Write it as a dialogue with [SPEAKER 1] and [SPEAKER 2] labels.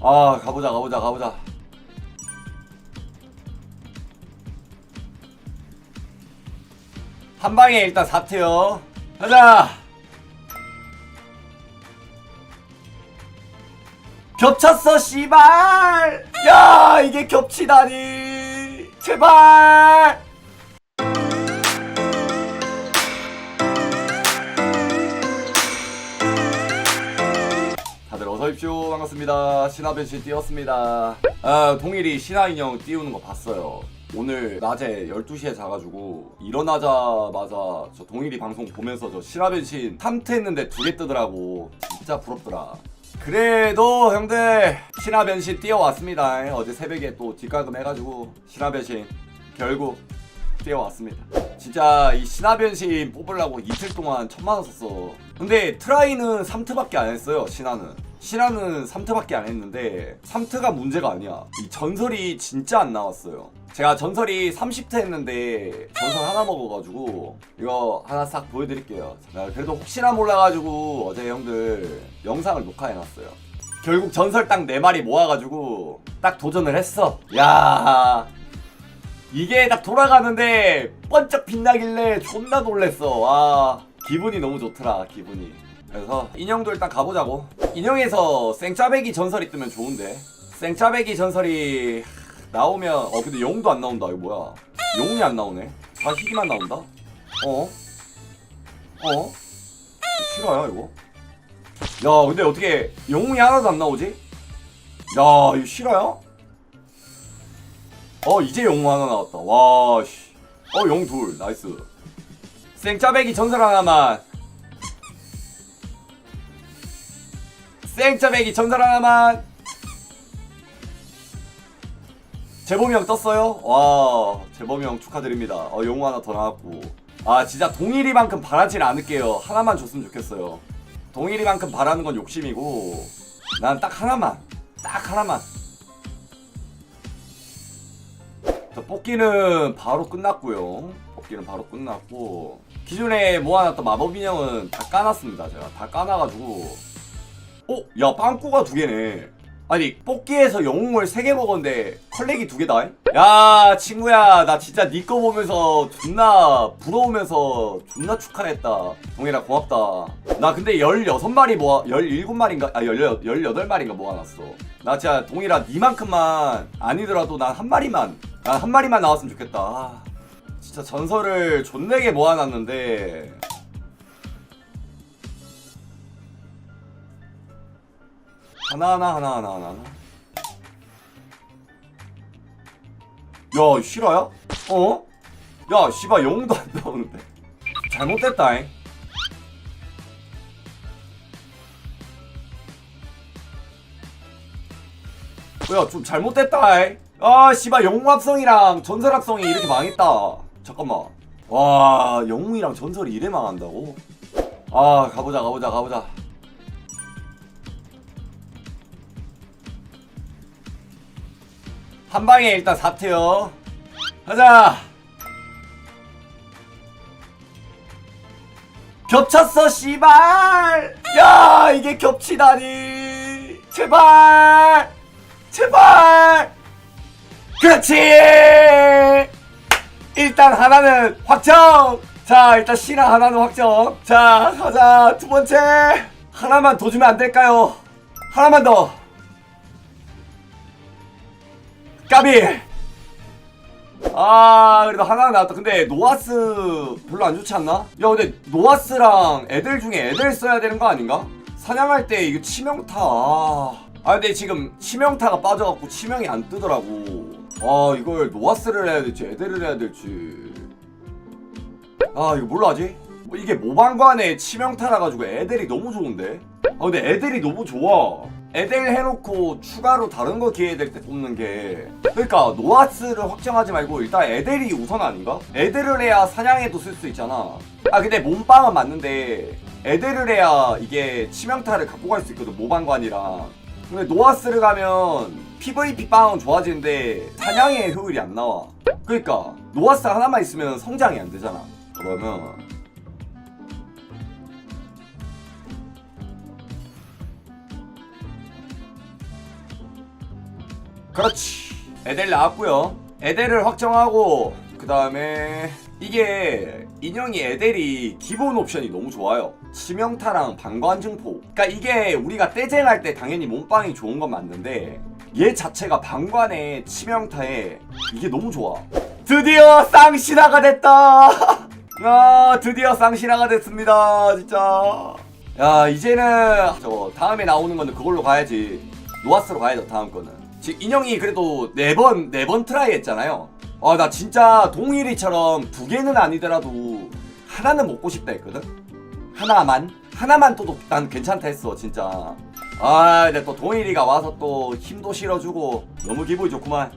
[SPEAKER 1] 아 가보자 가보자 가보자. 한 방에 일단 4트요. 가자! 겹쳤어 씨발! 야 이게 겹치다니. 제발 오십시오 반갑습니다 신화변신 띄웠습니다 아 동일이 신화 인형 띄우는 거 봤어요 오늘 낮에 12시에 자가지고 일어나자마자 저 동일이 방송 보면서 저 신화변신 3트 했는데 두 개 뜨더라고 진짜 부럽더라 그래도 형들 신화변신 띄워왔습니다 어제 새벽에 또 뒷가금 해가지고 신화변신 결국 뛰어왔습니다. 진짜 이 신화변신 뽑으려고 이틀 동안 천만 원 썼어. 근데 트라이는 3트밖에 안 했어요. 신화는. 신화는 3트밖에 안 했는데 3트가 문제가 아니야. 이 전설이 진짜 안 나왔어요. 제가 전설이 30트 했는데 전설 하나 먹어가지고 이거 하나 싹 보여드릴게요. 자, 그래도 혹시나 몰라가지고 어제 형들 영상을 녹화해놨어요. 결국 전설 딱 4마리 모아가지고 딱 도전을 했어. 야 이게 딱 돌아가는데 번쩍 빛나길래 존나 놀랬어. 와 기분이 너무 좋더라 기분이. 그래서 인형도 일단 가보자고. 인형에서 생짜배기 전설이 뜨면 좋은데. 생짜배기 전설이 나오면 어 근데 용도 안 나온다 이거 뭐야? 용이 안 나오네. 다 희귀만 나온다. 어? 어? 싫어요 이거. 야 근데 어떻게 영웅이 하나도 안 나오지? 야 이거 싫어요? 어 이제 영웅 하나 나왔다 와씨 어 영웅 둘 나이스 생짜배기 전설 하나만 생짜배기 전설 하나만 재범이 형 떴어요? 와 재범이 형 축하드립니다. 어 영웅 하나 더 나왔고. 아 진짜 동일이만큼 바라진 않을게요. 하나만 줬으면 좋겠어요. 동일이만큼 바라는 건 욕심이고 난 딱 하나만 딱 하나만. 자, 뽑기는 바로 끝났고요. 뽑기는 바로 끝났고. 기존에 모아놨던 마법 인형은 다 까놨습니다. 제가. 다 까놔가지고 어? 야 빵꾸가 두 개네. 아니 뽑기에서 영웅을 세 개 먹었는데 컬렉이 두 개다. 야 친구야 나 진짜 니 거 보면서 존나 부러우면서 존나 축하했다. 동일아 고맙다. 나 근데 16마리 모아 17마리인가 아 18, 18마리인가 모아놨어. 나 진짜 동일아 니만큼만 아니더라도 난 한 마리만 난 한 마리만 나왔으면 좋겠다. 아, 진짜 전설을 존내게 모아놨는데 하나하나 하나 하나 하나 하나 야 실화야? 어? 야 씨발 영웅도 안 나오는데. 잘못됐다잉. 뭐야 좀 잘못됐다잉 아 씨발 영웅 합성이랑 전설 합성이 이렇게 망했다. 잠깐만. 와 영웅이랑 전설이 이래 망한다고? 아 가보자 가보자 가보자 한 방에 일단 4트요. 가자. 겹쳤어, 씨발. 야, 이게 겹치다니. 제발. 제발. 그렇지. 일단 하나는 확정. 자, 일단 신화 하나는 확정. 자, 가자. 두 번째. 하나만 더 주면 안 될까요? 하나만 더. 까비 아 그래도 하나 나왔다 근데 노아스 별로 안 좋지 않나? 야 근데 노아스랑 애들 중에 애들 써야 되는 거 아닌가? 사냥할 때 이거 치명타 아 근데 지금 치명타가 빠져갖고 치명이 안 뜨더라고 아 이걸 노아스를 해야 될지 애들을 해야 될지 아 이거 뭘로 하지? 뭐 이게 모방관에 치명타라 가지고 애들이 너무 좋은데? 아 근데 애들이 너무 좋아 애들 해놓고 추가로 다른 거 기회 될 때 뽑는 게 그러니까 노아스를 확정하지 말고 일단 애들이 우선 아닌가? 애들을 해야 사냥에도 쓸 수 있잖아. 아 근데 몸빵은 맞는데 애들을 해야 이게 치명타를 갖고 갈 수 있거든 모방관이랑. 근데 노아스를 가면 PVP 빵은 좋아지는데 사냥의 효율이 안 나와. 그러니까 노아스 하나만 있으면 성장이 안 되잖아. 그러면 그렇지. 에델 나왔고요. 에델을 확정하고 그 다음에 이게 인형이 에델이 기본 옵션이 너무 좋아요. 치명타랑 방관증포. 그러니까 이게 우리가 떼쟁할 때 당연히 몸빵이 좋은 건 맞는데 얘 자체가 방관에 치명타에 이게 너무 좋아. 드디어 쌍신화가 됐다! 아 드디어 쌍신화가 됐습니다 진짜. 야 이제는 저 다음에 나오는 거는 그걸로 가야지. 노아스로 가야죠 다음 거는 지금 인형이 그래도 네 번 네 번 트라이 했잖아요. 아 나 진짜 동일이처럼 두 개는 아니더라도 하나는 먹고 싶다 했거든? 하나만? 하나만 또 난 괜찮다 했어 진짜. 아 근데 또 동일이가 와서 또 힘도 실어주고 너무 기분이 좋구만